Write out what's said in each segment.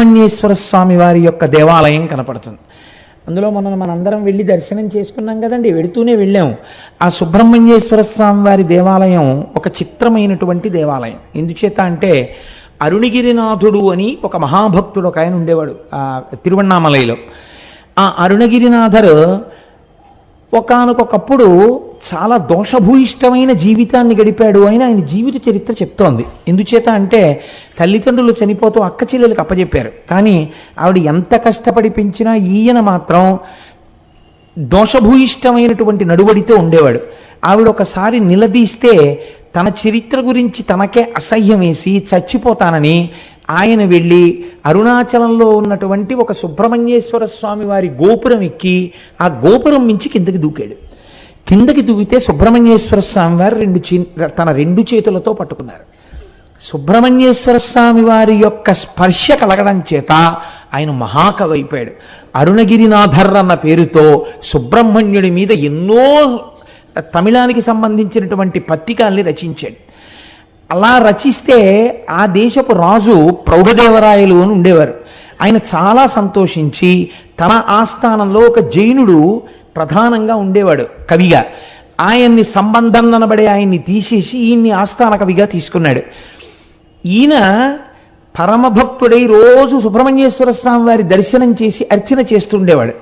సుబ్రహ్మణ్యేశ్వర స్వామి వారి యొక్క దేవాలయం కనపడుతుంది. అందులో మనం మనందరం వెళ్ళి దర్శనం చేసుకున్నాం కదండి వెడుతూనే వెళ్ళాం. ఆ సుబ్రహ్మణ్యేశ్వర స్వామి వారి దేవాలయం ఒక చిత్రమైనటువంటి దేవాలయం. ఎందుచేత అంటే అరుణగిరినాథుడు అని ఒక మహాభక్తుడు ఒక ఆయన ఉండేవాడు ఆ ఆ అరుణగిరినాథరు ఒకనకొకప్పుడు చాలా దోషభూయిష్టమైన జీవితాన్ని గడిపాడు. అని ఆయన జీవిత చరిత్ర చెప్తోంది. ఎందుచేత అంటే తల్లిదండ్రులు చనిపోతూ అక్క చెల్లెలకు అప్పచెప్పారు కానీ ఆవిడ ఎంత కష్టపడి పెంచినా ఈయన మాత్రం దోషభూయిష్టమైనటువంటి నడువడితో ఉండేవాడు. ఆవిడ ఒకసారి నిలదీస్తే తన చరిత్ర గురించి తనకే అసహ్యం వేసి చచ్చిపోతానని ఆయన వెళ్ళి అరుణాచలంలో ఉన్నటువంటి ఒక సుబ్రహ్మణ్యేశ్వర స్వామి వారి గోపురం ఎక్కి ఆ గోపురం మించి కిందకి దూకాడు. కిందకి దూగితే సుబ్రహ్మణ్యేశ్వర స్వామి వారు రెండు చే తన రెండు చేతులతో పట్టుకున్నారు. సుబ్రహ్మణ్యేశ్వర స్వామి వారి యొక్క స్పర్శ కలగడం చేత ఆయన మహాకవి అయిపోయాడు. అరుణగిరినాథర్ అన్న పేరుతో సుబ్రహ్మణ్యుడి మీద ఎన్నో తమిళానికి సంబంధించినటువంటి పత్రికల్ని రచించాడు. అలా రచిస్తే ఆ దేశపు రాజు ప్రౌఢదేవరాయలు అని ఉండేవారు. ఆయన చాలా సంతోషించి తన ఆస్థానంలో ఒక జైనుడు ప్రధానంగా ఉండేవాడు కవిగా. ఆయన్ని సంబంధం అనబడే ఆయన్ని తీసేసి ఈయన్ని ఆస్థాన కవిగా తీసుకున్నాడు. ఈయన పరమభక్తుడై రోజు సుబ్రహ్మణ్యేశ్వర స్వామి వారి దర్శనం చేసి అర్చన చేస్తుండేవాడు.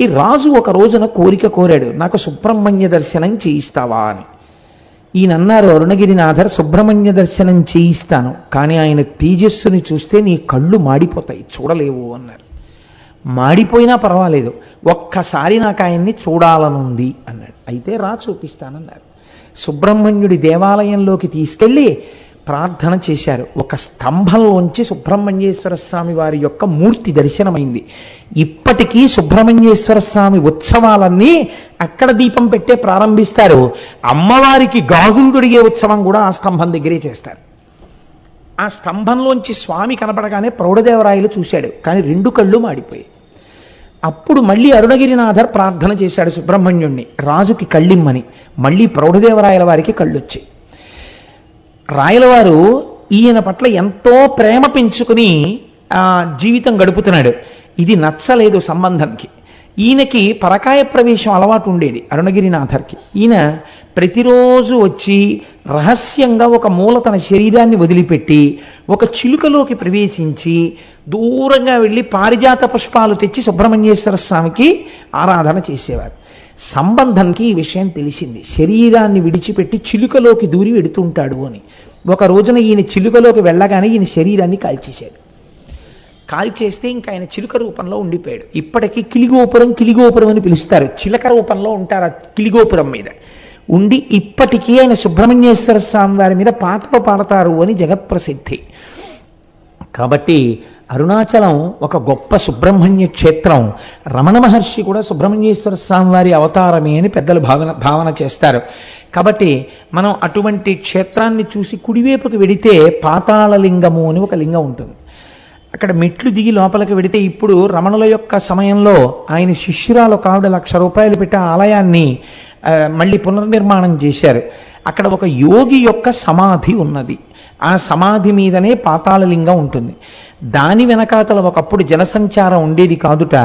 ఈ రాజు ఒక రోజున కోరిక కోరాడు నాకు సుబ్రహ్మణ్య దర్శనం చేయిస్తావా? అని. ఈయన అన్నారు అరుణగిరినాథర్ సుబ్రహ్మణ్య దర్శనం చేయిస్తాను కానీ ఆయన తేజస్సుని చూస్తే నీ కళ్ళు మాడిపోతాయి చూడలేవు అన్నారు. మాడిపోయినా పర్వాలేదు. ఒక్కసారి నాకు ఆయన్ని చూడాలనుంది అన్నాడు. అయితే రా చూపిస్తానన్నారు. సుబ్రహ్మణ్యుడి దేవాలయంలోకి తీసుకెళ్ళి ప్రార్థన చేశారు. ఒక స్తంభంలోంచి సుబ్రహ్మణ్యేశ్వర స్వామి వారి యొక్క మూర్తి దర్శనమైంది. ఇప్పటికీ సుబ్రహ్మణ్యేశ్వర స్వామి ఉత్సవాలన్నీ అక్కడ దీపం పెట్టే ప్రారంభిస్తారు. అమ్మవారికి గాజులు తొడిగే ఉత్సవం కూడా ఆ స్తంభం దగ్గరే చేస్తారు. ఆ స్తంభంలోంచి స్వామి కనపడగానే ప్రౌఢదేవరాయలు చూశాడు కానీ రెండు కళ్ళు మాడిపోయాయి. అప్పుడు మళ్ళీ అరుణగిరినాథర్ ప్రార్థన చేశాడు సుబ్రహ్మణ్యుణ్ణి రాజుకి కళ్ళిమ్మని. మళ్ళీ ప్రౌఢదేవరాయల వారికి కళ్ళొచ్చాయి. రాయలవారు ఈయన పట్ల ఎంతో ప్రేమ పెంచుకుని జీవితం గడుపుతున్నాడు. ఇది నచ్చలేదు సంబంధంకి. ఈయనకి పరకాయ ప్రవేశం అలవాటు ఉండేది అరుణగిరినాథర్కి. ఈయన ప్రతిరోజు వచ్చి రహస్యంగా ఒక మూల తన శరీరాన్ని వదిలిపెట్టి ఒక చిలుకలోకి ప్రవేశించి దూరంగా వెళ్ళి పారిజాత పుష్పాలు తెచ్చి సుబ్రహ్మణ్యేశ్వర స్వామికి ఆరాధన చేసేవారు. సంబంధంకి ఈ విషయం తెలిసింది. శరీరాన్ని విడిచిపెట్టి చిలుకలోకి దూరి వెడుతుంటాడు అని. ఒక రోజున ఈయన చిలుకలోకి వెళ్ళగానే ఈయన శరీరాన్ని కాల్చేశాడు. కాల్చేస్తే ఇంకా ఆయన చిలుక రూపంలో ఉండిపోయాడు. ఇప్పటికీ కిలిగోపురం కిలిగోపురం అని పిలుస్తారు. చిలక రూపంలో ఉంటారు ఆ కిలిగోపురం మీద. ఉండి ఇప్పటికీ ఆయన సుబ్రహ్మణ్యేశ్వర స్వామి వారి మీద పాటలు పాడతారు అని జగత్ప్రసిద్ధి. కాబట్టి అరుణాచలం ఒక గొప్ప సుబ్రహ్మణ్య క్షేత్రం. రమణ మహర్షి కూడా సుబ్రహ్మణ్యేశ్వర స్వామి వారి అవతారమే అని పెద్దలు భావన భావన చేస్తారు. కాబట్టి మనం అటువంటి క్షేత్రాన్ని చూసి కుడివైపుకి వెడితే పాతాళలింగము అని ఒక లింగం ఉంటుంది. అక్కడ మెట్లు దిగి లోపలికి వెడితే ఇప్పుడు రమణుల యొక్క సమయంలో ఆయన శిష్యురాలు ఒక లక్ష రూపాయలు పెట్టి ఆలయాన్ని మళ్ళీ పునర్నిర్మాణం చేశారు. అక్కడ ఒక యోగి యొక్క సమాధి ఉన్నది. ఆ సమాధి మీదనే పాతాళలింగం ఉంటుంది. దాని వెనకాతల ఒకప్పుడు జనసంచారం ఉండేది కాదుట.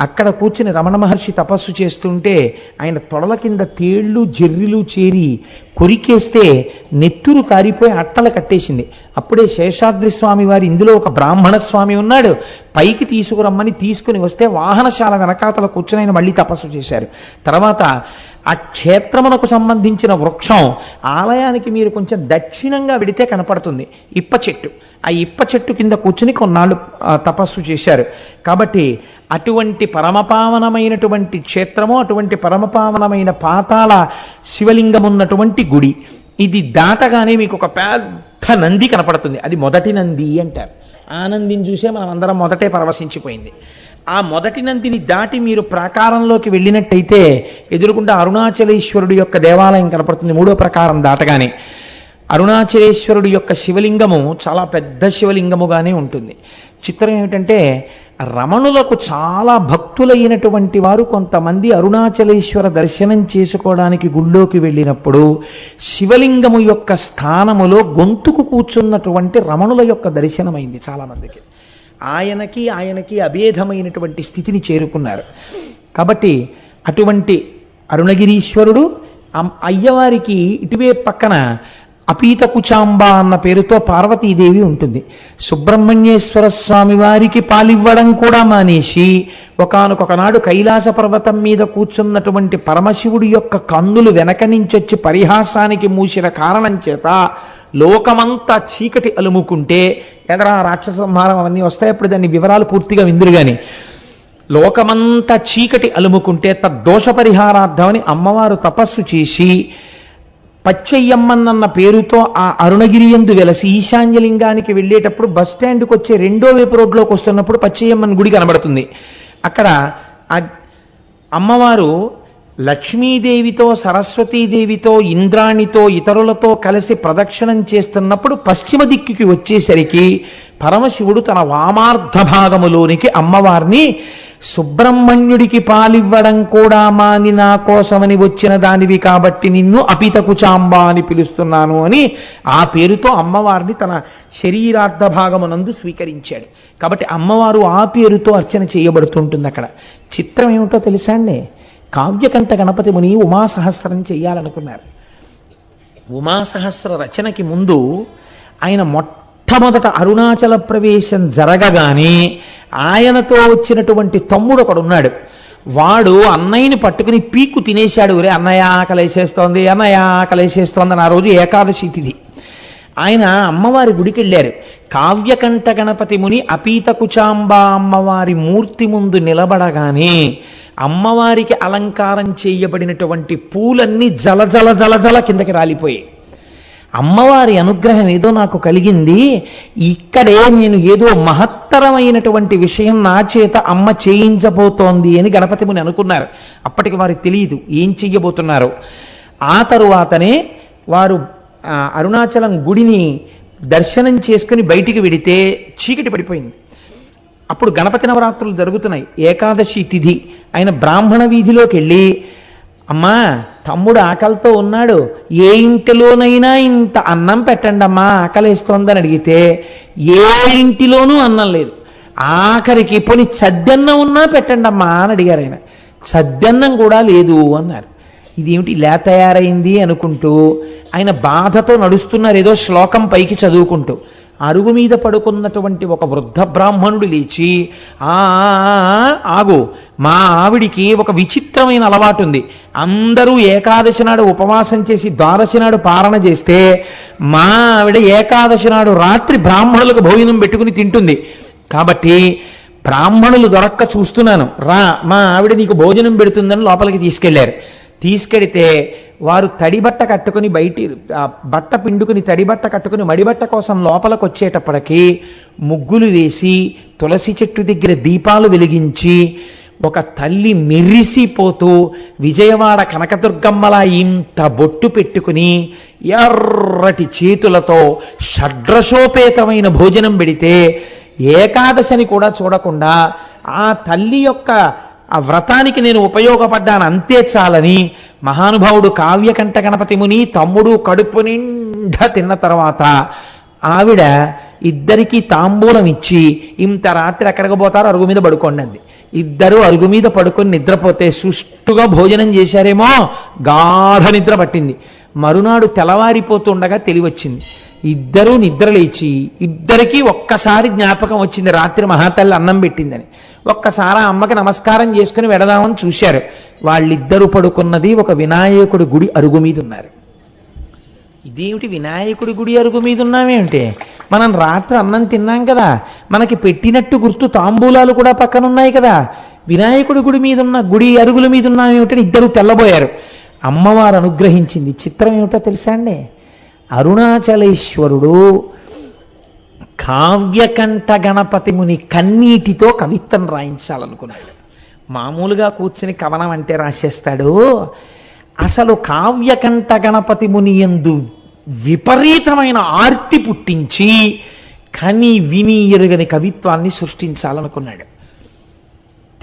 అక్కడ కూర్చుని రమణ మహర్షి తపస్సు చేస్తుంటే ఆయన తొడల కింద తేళ్ళు జర్రిలు చేరి కొరికేస్తే నెత్తురు కారిపోయి అట్టలు కట్టేసింది. అప్పుడే శేషాద్రి స్వామి వారు ఇందులో ఒక బ్రాహ్మణ స్వామి ఉన్నాడు. పైకి తీసుకురమ్మని తీసుకుని వస్తే వాహనశాల వెనకాతల కూర్చుని ఆయన మళ్ళీ తపస్సు చేశారు. తర్వాత ఆ క్షేత్రమునకు సంబంధించిన వృక్షం ఆలయానికి మీరు కొంచెం దక్షిణంగా వెడితే కనపడుతుంది. ఇప్ప చెట్టు ఆ ఇప్ప చెట్టు కింద కూర్చుని కొన్నాళ్ళు తపస్సు చేశారు. కాబట్టి అటువంటి పరమపావనమైనటువంటి క్షేత్రము అటువంటి పరమపావనమైన పాతాల శివలింగం ఉన్నటువంటి గుడి. ఇది దాటగానే మీకు ఒక పెద్ద నంది కనపడుతుంది. అది మొదటి నంది అంటారు. ఆ నందిని చూసే మనం అందరం మొదటే పరవశించిపోయింది. ఆ మొదటి నందిని దాటి మీరు ప్రాకారంలోకి వెళ్ళినట్టయితే ఎదురుకుండా అరుణాచలేశ్వరుడు యొక్క దేవాలయం కనపడుతుంది. మూడో ప్రకారం దాటగానే. అరుణాచలేశ్వరుడు యొక్క శివలింగము చాలా పెద్ద శివలింగముగానే ఉంటుంది. చిత్రం ఏమిటంటే రమణులకు చాలా భక్తులైనటువంటి వారు కొంతమంది అరుణాచలేశ్వర దర్శనం చేసుకోవడానికి గుళ్ళోకి వెళ్ళినప్పుడు శివలింగము యొక్క స్థానములో గొంతుకు కూర్చున్నటువంటి రమణుల యొక్క దర్శనమైంది చాలామందికి. ఆయనకి ఆయనకి అభేదమైనటువంటి స్థితిని చేరుకున్నారు. కాబట్టి అటువంటి అరుణగిరీశ్వరుడు అయ్యవారికి ఇటువే పక్కన అపీత కుచాంబ అన్న పేరుతో పార్వతీదేవి ఉంటుంది. సుబ్రహ్మణ్యేశ్వర స్వామి వారికి పాలివ్వడం కూడా మానేసి ఒకానొకనాడు కైలాస పర్వతం మీద కూర్చున్నటువంటి పరమశివుడి యొక్క కన్నులు వెనక నుంచొచ్చి పరిహాసానికి మూసిన కారణం చేత లోకమంతా చీకటి అలుముకుంటే ఎదరా రాక్షస సంహారం అవన్నీ వస్తాయి అప్పుడు దాన్ని వివరాలు పూర్తిగా విందురు కానీ లోకమంతా చీకటి అలుముకుంటే తద్దోష పరిహారార్థమని అమ్మవారు తపస్సు చేసి పచ్చయ్యమ్మన్నన్న పేరుతో ఆ అరుణగిరి ఎందు వెలసి ఈశాన్యలింగానికి వెళ్ళేటప్పుడు బస్ స్టాండ్కి వచ్చే రెండో వైపు రోడ్లోకి వస్తున్నప్పుడు పచ్చయ్యమ్మన్ గుడి కనబడుతుంది. అక్కడ అమ్మవారు లక్ష్మీదేవితో సరస్వతీదేవితో ఇంద్రాణితో ఇతరులతో కలిసి ప్రదక్షిణం చేస్తున్నప్పుడు పశ్చిమ దిక్కుకి వచ్చేసరికి పరమశివుడు తన వామార్ధ భాగములోనికి అమ్మవారిని సుబ్రహ్మణ్యుడికి పాలివ్వడం కూడా మాని నా కోసమని వచ్చిన దానివి కాబట్టి నిన్ను అపితకుచాంబ అని పిలుస్తున్నాను అని ఆ పేరుతో అమ్మవారిని తన శరీరార్థ భాగమునందు స్వీకరించాడు. కాబట్టి అమ్మవారు ఆ పేరుతో అర్చన చేయబడుతుంటుంది అక్కడ. చిత్రం ఏమిటో తెలుసా అండి? కావ్యకంఠ గణపతి ముని ఉమాసహస్రం చేయాలనుకున్నారు ఉమాసహస్ర రచనకి ముందు ఆయన మొట్టమొదట అరుణాచల ప్రవేశం జరగగానే ఆయనతో వచ్చినటువంటి తమ్ముడు ఒకడు ఉన్నాడు వాడు అన్నయ్యని పట్టుకుని పీకు తినేశాడు. రే అన్నయ్య ఆకలేసేస్తోంది అన్నయ్య ఆకలేసేస్తోంది అని ఆ రోజు ఏకాదశి తిది ఆయన అమ్మవారి గుడికి వెళ్ళారు కావ్యకంఠ గణపతి ముని అపీత కుచాంబా అమ్మవారి మూర్తి ముందు నిలబడగానే అమ్మవారికి అలంకారం చేయబడినటువంటి పూలన్నీ జల జల జల జల కిందకి రాలిపోయాయి. అమ్మవారి అనుగ్రహం ఏదో నాకు కలిగింది. ఇక్కడే నేను ఏదో మహత్తరమైనటువంటి విషయం నా చేత అమ్మ చేయించబోతోంది అని గణపతి ముని అనుకున్నారు. అప్పటికి వారికి తెలియదు ఏం చెయ్యబోతున్నారు. ఆ తరువాతనే వారు అరుణాచలం గుడిని దర్శనం చేసుకుని బయటికి వెడితే చీకటి పడిపోయింది. అప్పుడు గణపతి నవరాత్రులు జరుగుతున్నాయి. ఏకాదశి తిథి. ఆయన బ్రాహ్మణ వీధిలోకి వెళ్ళి అమ్మా తమ్ముడు ఆకలితో ఉన్నాడు. ఏ ఇంటిలోనైనా ఇంత అన్నం పెట్టండి అమ్మా ఆకలేస్తోందని అడిగితే ఏ ఇంటిలోనూ అన్నం లేదు. ఆఖరికి పోని చద్దన్నం ఉన్నా పెట్టండి అమ్మా అని అడిగారు ఆయన. చద్దన్నం కూడా లేదు అన్నారు. ఇదేమిటి ఇలా తయారైంది అనుకుంటూ ఆయన బాధతో నడుస్తున్నారు ఏదో శ్లోకం పైకి చదువుకుంటూ అరుగు మీద పడుకున్నటువంటి ఒక వృద్ధ బ్రాహ్మణుడు లేచి "ఆ, ఆగు మా ఆవిడికి ఒక విచిత్రమైన అలవాటు ఉంది. అందరూ ఏకాదశి నాడు ఉపవాసం చేసి ద్వాదశి నాడు పారణ చేస్తే మా ఆవిడ ఏకాదశి నాడు రాత్రి బ్రాహ్మణులకు భోజనం పెట్టుకుని తింటుంది. కాబట్టి బ్రాహ్మణులు దొరక్క చూస్తున్నాను. రా మా ఆవిడ నీకు భోజనం పెడుతుందని లోపలికి తీసుకెళ్ళారు. తీసుకెడితే వారు తడి బట్ట కట్టుకుని బయటి బట్ట పిండుకుని తడి బట్ట కట్టుకుని మడిబట్ట కోసం లోపలికి వచ్చేటప్పటికి ముగ్గులు వేసి తులసి చెట్టు దగ్గర దీపాలు వెలిగించి ఒక తల్లి మెరిసిపోతూ విజయవాడ కనకదుర్గమ్మలా ఇంత బొట్టు పెట్టుకుని ఎర్రటి చేతులతో షడ్రశోపేతమైన భోజనం పెడితే ఏకాదశని కూడా చూడకుండా ఆ తల్లి యొక్క ఆ వ్రతానికి నేను ఉపయోగపడ్డాను అంతే చాలని. మహానుభావుడు కావ్యకంఠ గణపతి ముని తమ్ముడు కడుపు నిండా తిన్న తర్వాత ఆవిడ ఇద్దరికి తాంబూలం ఇచ్చి ఇంత రాత్రి ఎక్కడికి పోతారో అరుగు మీద పడుకోండి అంది. ఇద్దరు అరుగు మీద పడుకొని నిద్రపోతే సుష్టుగా భోజనం చేశారేమో గాఢ నిద్ర పట్టింది. మరునాడు తెల్లవారిపోతుండగా తెలివచ్చింది. ఇద్దరూ నిద్ర లేచి ఇద్దరికీ ఒక్కసారి జ్ఞాపకం వచ్చింది. రాత్రి మహాతల్లి అన్నం పెట్టిందని. ఒక్కసారి అమ్మకి నమస్కారం చేసుకుని వెడదామని చూశారు. వాళ్ళిద్దరూ పడుకున్నది ఒక వినాయకుడి గుడి అరుగు మీద ఉన్నారు ఇదేమిటి వినాయకుడి గుడి అరుగు మీద ఉన్నామేమిటి మనం రాత్రి అన్నం తిన్నాం కదా. మనకి పెట్టినట్టు గుర్తు తాంబూలాలు కూడా పక్కన ఉన్నాయి కదా. వినాయకుడి గుడి మీద ఉన్న గుడి అరుగుల మీద ఉన్నామేమిటని ఇద్దరు తెల్లబోయారు. అమ్మవారు అనుగ్రహించింది. చిత్రం ఏమిటో తెలుసా అండి? అరుణాచలేశ్వరుడు కావ్యకంఠ గణపతి ముని కన్నీటితో కవిత్వం రాయించాలనుకున్నాడు. మామూలుగా కూర్చుని కవనం అంటే రాసేస్తాడు. అసలు కావ్యకంఠ గణపతి ముని ఎందు విపరీతమైన ఆర్తి పుట్టించి కని విని ఎరుగని కవిత్వాన్ని సృష్టించాలనుకున్నాడు.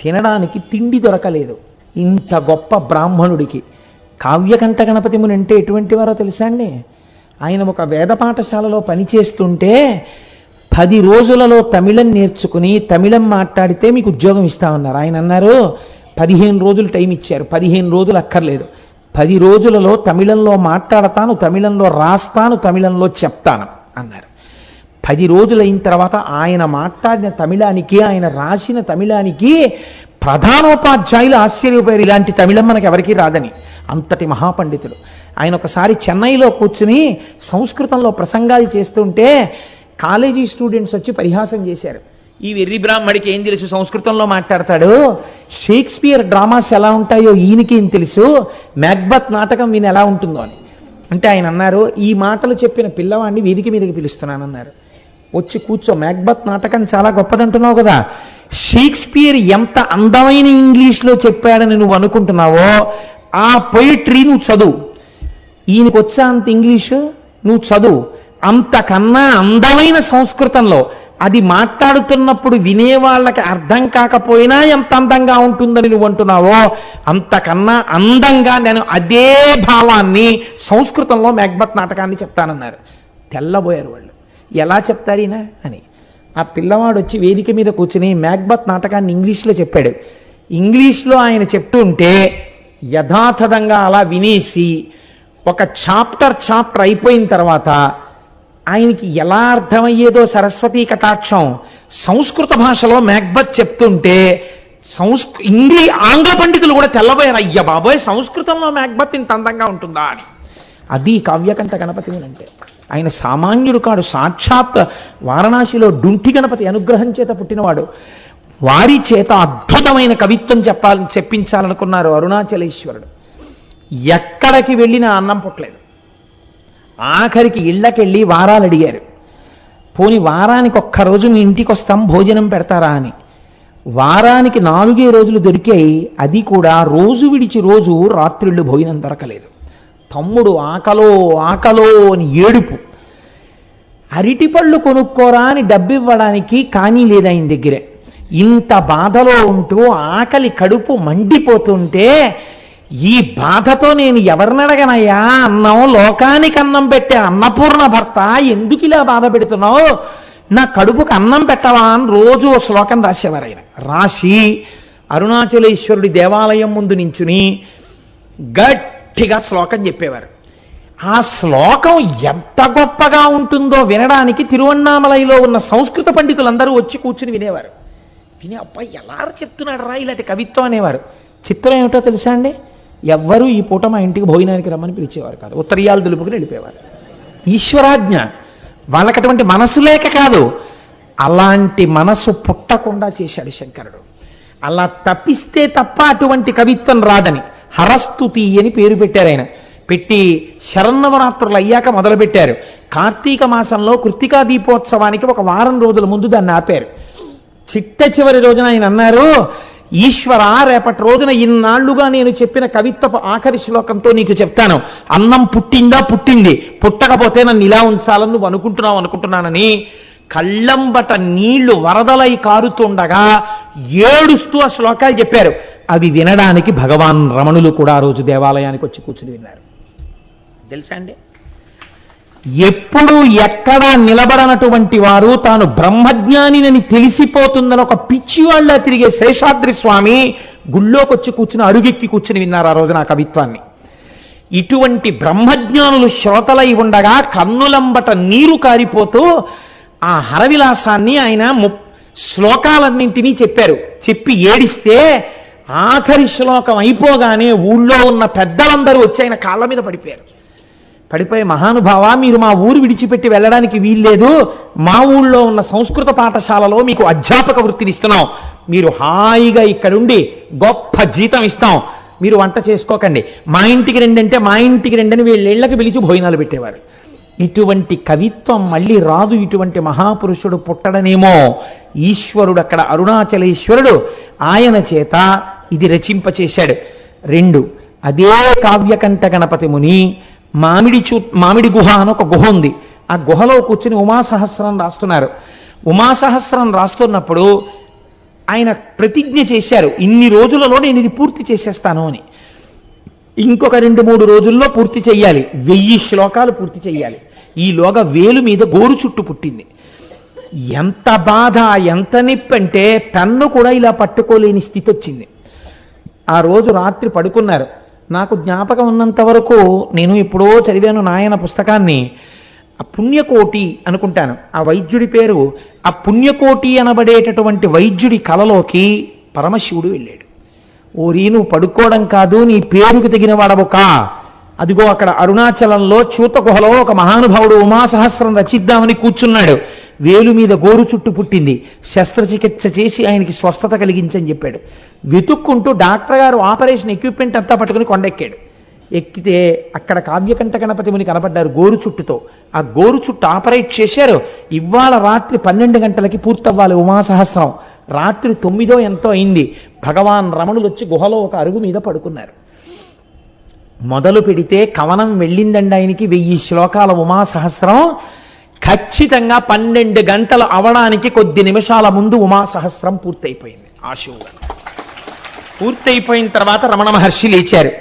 తినడానికి తిండి దొరకలేదు. ఇంత గొప్ప బ్రాహ్మణుడికి కావ్యకంఠ గణపతి ముని అంటే ఎటువంటి వారో తెలుసా అండి? ఆయన ఒక వేద పాఠశాలలో పనిచేస్తుంటే పది రోజులలో తమిళం నేర్చుకుని తమిళం మాట్లాడితే మీకు ఉద్యోగం ఇస్తామన్నారు ఆయన అన్నారు పదిహేను రోజులు టైం ఇచ్చారు. పదిహేను రోజులు అక్కర్లేదు. పది రోజులలో తమిళంలో మాట్లాడతాను తమిళంలో రాస్తాను తమిళంలో చెప్తాను అన్నారు. పది రోజులైన తర్వాత ఆయన మాట్లాడిన తమిళానికి ఆయన రాసిన తమిళానికి ప్రధానోపాధ్యాయులు ఆశ్చర్యపోయారు. ఇలాంటి తమిళం మనకు ఎవరికీ రాదని. అంతటి మహాపండితుడు. ఆయన ఒకసారి చెన్నైలో కూర్చుని సంస్కృతంలో ప్రసంగాలు చేస్తుంటే కాలేజీ స్టూడెంట్స్ వచ్చి పరిహాసం చేశారు. ఈ వెర్రి బ్రాహ్మడికి ఏం తెలుసు? సంస్కృతంలో మాట్లాడతాడు. షేక్స్పియర్ డ్రామాస్ ఎలా ఉంటాయో ఈయనకి ఏం తెలుసు? మ్యాక్బత్ నాటకం ఈయన ఎలా ఉంటుందో అని. అంటే ఆయన అన్నారు ఈ మాటలు చెప్పిన పిల్లవాడిని వేదిక మీదకి పిలుస్తున్నానన్నారు. వచ్చి కూర్చో మ్యాక్బత్ నాటకం చాలా గొప్పదంటున్నావు కదా. షేక్స్పియర్ ఎంత అందమైన ఇంగ్లీష్లో చెప్పాడని నువ్వు అనుకుంటున్నావో ఆ పొయిట్రీ నువ్వు చదువు. ఈయనకు వచ్చా అంత ఇంగ్లీషు నువ్వు చదువు. అంతకన్నా అందమైన సంస్కృతంలో అది మాట్లాడుతున్నప్పుడు వినేవాళ్ళకి అర్థం కాకపోయినా ఎంత అందంగా ఉంటుందని నువ్వు అంటున్నావో అంతకన్నా అందంగా నేను అదే భావాన్ని సంస్కృతంలో మ్యాక్బత్ నాటకాన్ని చెప్తానన్నారు. తెల్లబోయారు వాళ్ళు. ఎలా చెప్తారు అని. ఆ పిల్లవాడు వచ్చి వేదిక మీద కూర్చుని మ్యాక్బత్ నాటకాన్ని ఇంగ్లీష్లో చెప్పాడు. ఇంగ్లీష్లో ఆయన చెప్తుంటే యథాతథంగా అలా వినేసి ఒక చాప్టర్ చాప్టర్ అయిపోయిన తర్వాత ఆయనకి ఎలా అర్థమయ్యేదో సరస్వతీ కటాక్షం సంస్కృత భాషలో మ్యాక్బత్ చెప్తుంటే సంస్కృ ఇంగ్లీ ఆంగ్ల పండితులు కూడా తెల్లబోయారు. అయ్య బాబోయ్ సంస్కృతంలో మ్యాక్బత్ ఇంత అందంగా ఉంటుందా అని. అది కావ్యకంఠ గణపతి అంటే ఆయన సామాన్యుడు కాడు సాక్షాత్ వారణాసిలో డుంటి గణపతి అనుగ్రహం చేత పుట్టినవాడు. వారి చేత అద్భుతమైన కవిత్వం చెప్పాలని చెప్పించాలనుకున్నారు అరుణాచలేశ్వరుడు. ఎక్కడికి వెళ్ళినా అన్నం పుట్టలేదు. ఆఖరికి ఇళ్ళకెళ్ళి వారాలు అడిగారు. పోని వారానికి ఒక్కరోజు మీ ఇంటికి వస్తాం భోజనం పెడతారా అని. వారానికి నాలుగే రోజులు దొరికాయి అది కూడా రోజు విడిచి రోజు రాత్రిళ్ళు భోజనం దొరకలేదు. తమ్ముడు ఆకలో ఆకలో అని ఏడుపు. అరటిపళ్ళు కొనుక్కోరా అని డబ్బివ్వడానికి కానీ లేదు ఆయన దగ్గరే. ఇంత బాధలో ఉంటూ ఆకలి కడుపు మండిపోతుంటే ఈ బాధతో నేను ఎవరినడగనయ్యా అన్నం లోకానికి అన్నం పెట్టే అన్నపూర్ణ భర్త ఎందుకు ఇలా బాధ పెడుతున్నావు? నా కడుపుకు అన్నం పెట్టవా అని రోజు ఓ శ్లోకం రాసేవారు ఆయన రాసి అరుణాచలేశ్వరుడి దేవాలయం ముందు నించుని గట్టిగా శ్లోకం చెప్పేవారు. ఆ శ్లోకం ఎంత గొప్పగా ఉంటుందో వినడానికి తిరువన్నామలైలో ఉన్న సంస్కృత పండితులందరూ వచ్చి కూర్చుని వినేవారు. విని అబ్బాయి ఎలా చెప్తున్నాడు రా ఇలాంటి కవిత్వం అనేవారు. చిత్రం ఏమిటో తెలుసా అండి? ఎవ్వరూ ఈ పూట మా ఇంటికి భోజనానికి రమ్మని పిలిచేవారు కాదు. ఉత్తరీయాలు దులుపుకుని వెళ్ళిపోయేవారు. ఈశ్వరాజ్ఞ వాళ్ళకి అటువంటి మనసు లేక కాదు అలాంటి మనసు పుట్టకుండా చేశాడు శంకరుడు. అలా తప్పిస్తే తప్ప అటువంటి కవిత్వం రాదని హరస్తుతి అని పేరు పెట్టారు ఆయన. పెట్టి శరన్నవరాత్రులు అయ్యాక మొదలుపెట్టారు. కార్తీక మాసంలో కృత్తికా దీపోత్సవానికి ఒక వారం రోజుల ముందు దాన్ని ఆపారు. చిట్ట చివరి రోజున ఆయన అన్నారు ఈశ్వర రేపటి రోజున ఇన్నాళ్ళుగా నేను చెప్పిన కవిత్వపు ఆఖరి శ్లోకంతో నీకు చెప్తాను. అన్నం పుట్టిందా పుట్టింది? పుట్టకపోతే నన్ను ఇలా ఉంచాలని నువ్వు అనుకుంటున్నావు అనుకుంటున్నానని కళ్ళంబట నీళ్ళు వరదలై కారుతుండగా ఏడుస్తూ ఆ శ్లోకాలు చెప్పారు. అవి వినడానికి భగవాన్ రమణులు కూడా ఆ రోజు దేవాలయానికి వచ్చి కూర్చుని విన్నారు. తెలుసా అండి? ఎప్పుడు ఎక్కడా నిలబడనటువంటి వారు తాను బ్రహ్మజ్ఞానినని తెలిసిపోతుందని ఒక పిచ్చివాళ్ళ తిరిగే శేషాద్రి స్వామి గుళ్ళోకొచ్చి కూర్చుని అరుగెక్కి కూర్చుని విన్నారు ఆ రోజున ఆ కవిత్వాన్ని. ఇటువంటి బ్రహ్మజ్ఞానులు శ్రోతలై ఉండగా కన్నులంబట నీరు కారిపోతూ ఆ హరవిలాసాన్ని ఆయన ము శ్లోకాలన్నింటినీ చెప్పారు. చెప్పి ఏడిస్తే ఆఖరి శ్లోకం అయిపోగానే ఊళ్ళో ఉన్న పెద్దలందరూ వచ్చి ఆయన కాళ్ళ మీద పడిపోయారు. పడిపోయి మహానుభావ మీరు మా ఊరు విడిచిపెట్టి వెళ్ళడానికి వీల్లేదు. మా ఊళ్ళో ఉన్న సంస్కృత పాఠశాలలో మీకు అధ్యాపక వృత్తిని ఇస్తున్నాం. మీరు హాయిగా ఇక్కడుండి గొప్ప జీతం ఇస్తాం. మీరు వంట చేసుకోకండి. మా ఇంటికి రెండంటే అంటే మా ఇంటికి రెండని అని వీళ్ళకి పిలిచి భోజనాలు పెట్టేవారు. ఇటువంటి కవిత్వం మళ్ళీ రాదు. ఇటువంటి మహాపురుషుడు పుట్టడనేమో ఈశ్వరుడు అక్కడ అరుణాచలేశ్వరుడు. ఆయన చేత ఇది రచింపచేశాడు. రెండు అదే కావ్యకంఠ గణపతి ముని మామిడి చూ మామిడి గుహ అని ఒక గుహ ఉంది. ఆ గుహలో కూర్చుని ఉమాసహస్రం రాస్తున్నారు. ఉమాసహస్రం రాస్తున్నప్పుడు ఆయన ప్రతిజ్ఞ చేశారు ఇన్ని రోజులలో నేను ఇది పూర్తి చేసేస్తాను అని. ఇంకొక రెండు మూడు రోజుల్లో పూర్తి చెయ్యాలి. వెయ్యి శ్లోకాలు పూర్తి చెయ్యాలి. ఈలోగా వేలు మీద గోరు చుట్టు పుట్టింది. ఎంత బాధ ఎంత నిప్పి అంటే పెన్ను కూడా ఇలా పట్టుకోలేని స్థితి వచ్చింది ఆ రోజు రాత్రి పడుకున్నారు. నాకు జ్ఞాపకం ఉన్నంత వరకు నేను ఎప్పుడో చదివాను నాయన పుస్తకాన్ని. ఆ పుణ్యకోటి అనుకుంటాను. ఆ వైద్యుడి పేరు ఆ పుణ్యకోటి అనబడేటటువంటి వైద్యుడి కలలోకి పరమశివుడు వెళ్ళాడు. ఓరి నువ్వు పడుకోవడం కాదు నీ పేరుకు తగిన వాడవు అదిగో అక్కడ అరుణాచలంలో చూత గుహలో ఒక మహానుభావుడు ఉమాసహస్రం రచిద్దామని కూర్చున్నాడు. వేలు మీద గోరు చుట్టు పుట్టింది. శస్త్రచికిత్స చేసి ఆయనకి స్వస్థత కలిగించని చెప్పాడు. వెతుక్కుంటూ డాక్టర్ గారు ఆపరేషన్ ఎక్విప్మెంట్ అంతా పట్టుకుని కొండెక్కాడు. ఎక్కితే అక్కడ కావ్యకంఠ గణపతి ముని కనపడ్డారు గోరు చుట్టుతో. ఆ గోరు చుట్టు ఆపరేట్ చేశారు. ఇవాళ రాత్రి పన్నెండు గంటలకి పూర్తవ్వాలి ఉమాసహస్రం. రాత్రి తొమ్మిదో ఎంతో అయింది. భగవాన్ రమణులు వచ్చి గుహలో ఒక అరుగు మీద పడుకున్నారు. మొదలు పెడితే కవనం వెళ్ళిందండి ఆయనకి వెయ్యి శ్లోకాల ఉమాసహస్రం. ఖచ్చితంగా పన్నెండు గంటలు అవడానికి కొద్ది నిమిషాల ముందు ఉమా సహస్రం పూర్తయిపోయింది. ఆశువుగా పూర్తయిపోయిన తర్వాత రమణ మహర్షి లేచారు.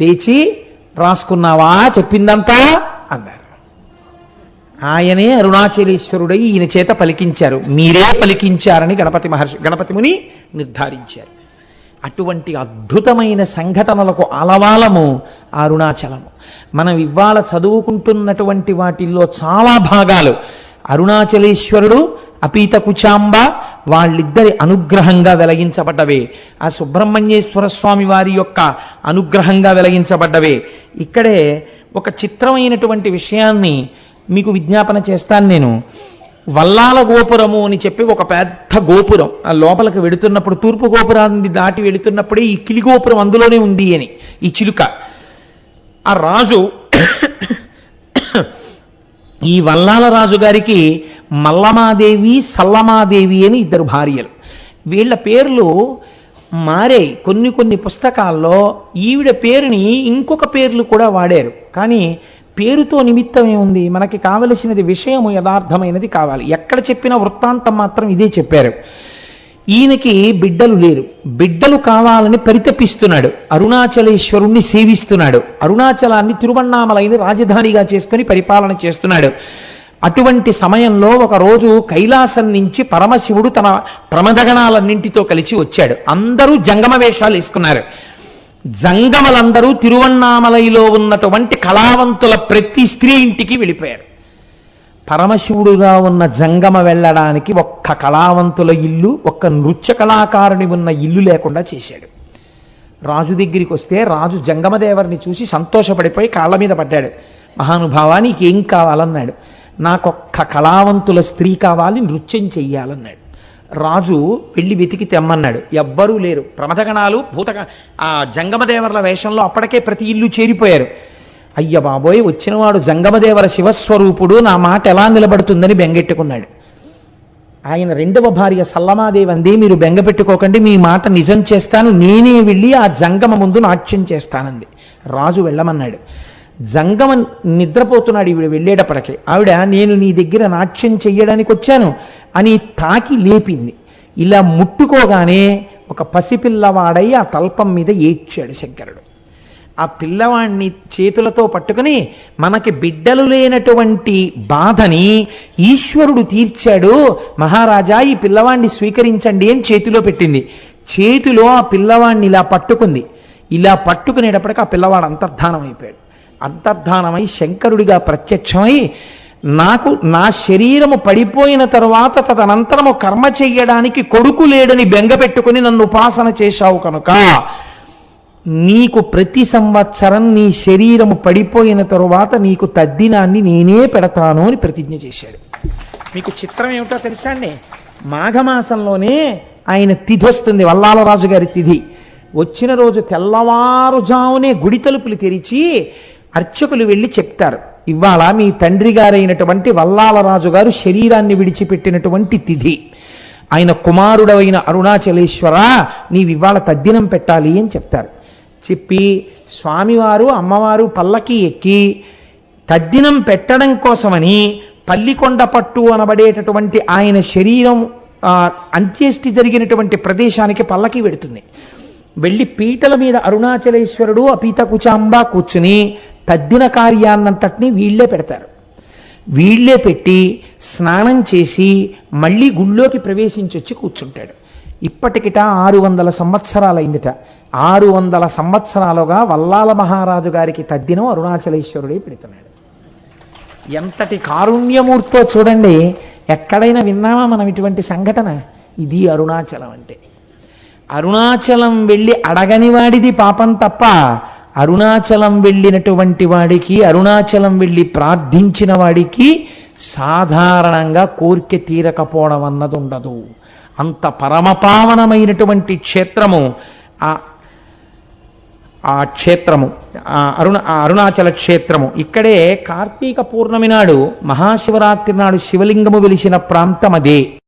లేచి రాసుకున్నావా? చెప్పిందంతా? అన్నారు. ఆయనే అరుణాచలేశ్వరుడై ఈయన చేత పలికించారు. మీరే పలికించారని గణపతి మహర్షి గణపతి ముని నిర్ధారించారు. అటువంటి అద్భుతమైన సంఘటనలకు అలవాలము ఆ అరుణాచలము. మనం ఇవాళ చదువుకుంటున్నటువంటి వాటిల్లో చాలా భాగాలు. అరుణాచలేశ్వరుడు అపీత కుచాంబ వాళ్ళిద్దరి అనుగ్రహంగా వెలగించబడ్డవే. ఆ సుబ్రహ్మణ్యేశ్వర స్వామి వారి యొక్క అనుగ్రహంగా వెలగించబడ్డవే. ఇక్కడే ఒక చిత్రమైనటువంటి విషయాన్ని మీకు విజ్ఞాపన చేస్తాను నేను. వల్లాల గోపురము అని చెప్పి ఒక పెద్ద గోపురం. ఆ లోపలికి వెడుతున్నప్పుడు తూర్పు గోపురాన్ని దాటి వెళుతున్నప్పుడే ఈ కిలి గోపురం అందులోనే ఉంది అని ఈ చిలుక. ఆ రాజు ఈ వల్లాల రాజు గారికి మల్లమాదేవి సల్లమాదేవి అని ఇద్దరు భార్యలు. వీళ్ళ పేర్లు మారాయి కొన్ని కొన్ని పుస్తకాల్లో ఈవిడ పేరుని ఇంకొక పేర్లు కూడా వాడారు. కానీ పేరుతో నిమిత్తం ఏముంది మనకి కావలసినది విషయము యథార్థమైనది కావాలి. ఎక్కడ చెప్పిన వృత్తాంతం మాత్రం ఇదే చెప్పారు. ఈయనకి బిడ్డలు లేరు. బిడ్డలు కావాలని పరితపిస్తున్నాడు. అరుణాచలేశ్వరుణ్ణి సేవిస్తున్నాడు. అరుణాచలాన్ని తిరువన్నామలైన రాజధానిగా చేసుకుని పరిపాలన చేస్తున్నాడు. అటువంటి సమయంలో ఒకరోజు కైలాసం నుంచి పరమశివుడు తన ప్రమదగణాలన్నింటితో కలిసి వచ్చాడు. అందరూ జంగమ వేషాలు వేసుకున్నారు. జంగమలందరూ తిరువన్నామలైలో ఉన్నటువంటి కళావంతుల ప్రతి స్త్రీ ఇంటికి వెళ్ళిపోయారు పరమశివుడుగా ఉన్న జంగమ వెళ్ళడానికి ఒక్క కళావంతుల ఇల్లు ఒక్క నృత్య కళాకారుని ఉన్న ఇల్లు లేకుండా చేశాడు. రాజు దగ్గరికి వస్తే రాజు జంగమదేవరిని చూసి సంతోషపడిపోయి కాళ్ళ మీద పడ్డాడు. మహానుభావా నీకేం కావాలన్నాడు? నాకొక్క కళావంతుల స్త్రీ కావాలి నృత్యం చెయ్యాలన్నాడు. రాజు వెళ్ళి వెతికి తెమ్మన్నాడు. ఎవ్వరూ లేరు. ప్రమదగణాలు భూతగ ఆ జంగమదేవర్ల వేషంలో అప్పటికే ప్రతి ఇల్లు చేరిపోయారు. అయ్య బాబోయ్ వచ్చినవాడు జంగమదేవర శివస్వరూపుడు నా మాట ఎలా నిలబడుతుందని బెంగెట్టుకున్నాడు. ఆయన రెండవ భార్య సల్లమాదేవి అంది మీరు బెంగ పెట్టుకోకండి మీ మాట నిజం చేస్తాను నేనే వెళ్ళి ఆ జంగమ ముందు నాట్యం చేస్తానంది. రాజు వెళ్ళమన్నాడు. జంగమ నిద్రపోతున్నాడు ఈవిడ వెళ్ళేటప్పటికే. ఆవిడ నేను నీ దగ్గర నాట్యం చెయ్యడానికి వచ్చాను అని తాకి లేపింది. ఇలా ముట్టుకోగానే ఒక పసిపిల్లవాడై ఆ తల్పం మీద ఏడ్చాడు శంకరుడు. ఆ పిల్లవాడిని చేతులతో పట్టుకుని మనకి బిడ్డలు లేనటువంటి బాధని ఈశ్వరుడు తీర్చాడు. మహారాజా ఈ పిల్లవాడిని స్వీకరించండి అని చేతిలో పెట్టింది. చేతిలో ఆ పిల్లవాడిని ఇలా పట్టుకుంది. ఇలా పట్టుకునేటప్పటికి ఆ పిల్లవాడు అంతర్ధానం అయిపోయాడు అంతర్ధానమై శంకరుడిగా ప్రత్యక్షమై నాకు నా శరీరము పడిపోయిన తరువాత తదనంతరము కర్మ చెయ్యడానికి కొడుకు లేడని బెంగ పెట్టుకుని నన్ను ఉపాసన చేశావు కనుక నీకు ప్రతి సంవత్సరం నీ శరీరము పడిపోయిన తరువాత నీకు తద్దినాన్ని నేనే పెడతాను అని ప్రతిజ్ఞ చేశాడు. మీకు చిత్రం ఏమిటో తెలుసా అండి? మాఘమాసంలోనే ఆయన తిథి వస్తుంది వల్లాలరాజు గారి తిథి. వచ్చిన రోజు తెల్లవారుజామునే గుడి తలుపులు తెరిచి అర్చకులు వెళ్ళి చెప్తారు ఇవాళ మీ తండ్రి గారైనటువంటి వల్లాలరాజు గారు శరీరాన్ని విడిచిపెట్టినటువంటి తిథి. ఆయన కుమారుడవైన అరుణాచలేశ్వర నీవివాళ ఇవాళ తద్దినం పెట్టాలి అని చెప్తారు. చెప్పి స్వామివారు అమ్మవారు పల్లకి ఎక్కి తద్దినం పెట్టడం కోసమని పల్లికొండ పట్టు అనబడేటటువంటి ఆయన శరీరం అంత్యేష్టి జరిగినటువంటి ప్రదేశానికి పల్లకి వెడుతుంది. వెళ్ళి పీటల మీద అరుణాచలేశ్వరుడు అపీత కుచాంబ కూర్చుని తద్దిన కార్యాన్నంతటినీ వీళ్ళే పెడతారు. వీళ్ళే పెట్టి స్నానం చేసి మళ్ళీ గుళ్ళోకి ప్రవేశించొచ్చి కూర్చుంటాడు. ఇప్పటికిట ఆరు వందల సంవత్సరాలైందిట. ఆరు వందల సంవత్సరాలుగా వల్లాల మహారాజు గారికి తద్దినం అరుణాచలేశ్వరుడే పెడుతున్నాడు. ఎంతటి కారుణ్యమూర్తో చూడండి ఎక్కడైనా విన్నామా మనం ఇటువంటి సంఘటన? ఇది అరుణాచలం అంటే. అరుణాచలం వెళ్ళి అడగని వాడిది పాపం తప్ప అరుణాచలం వెళ్ళినటువంటి వాడికి అరుణాచలం వెళ్ళి ప్రార్థించిన వాడికి సాధారణంగా కోరిక తీరకపోవడం అన్నది ఉండదు. అంత పరమపావనమైనటువంటి క్షేత్రము ఆ ఆ క్షేత్రము ఆ అరుణ ఆ అరుణాచల క్షేత్రము. ఇక్కడే కార్తీక పూర్ణమి నాడు మహాశివరాత్రి నాడు శివలింగము వెలిసిన ప్రాంతం అదే.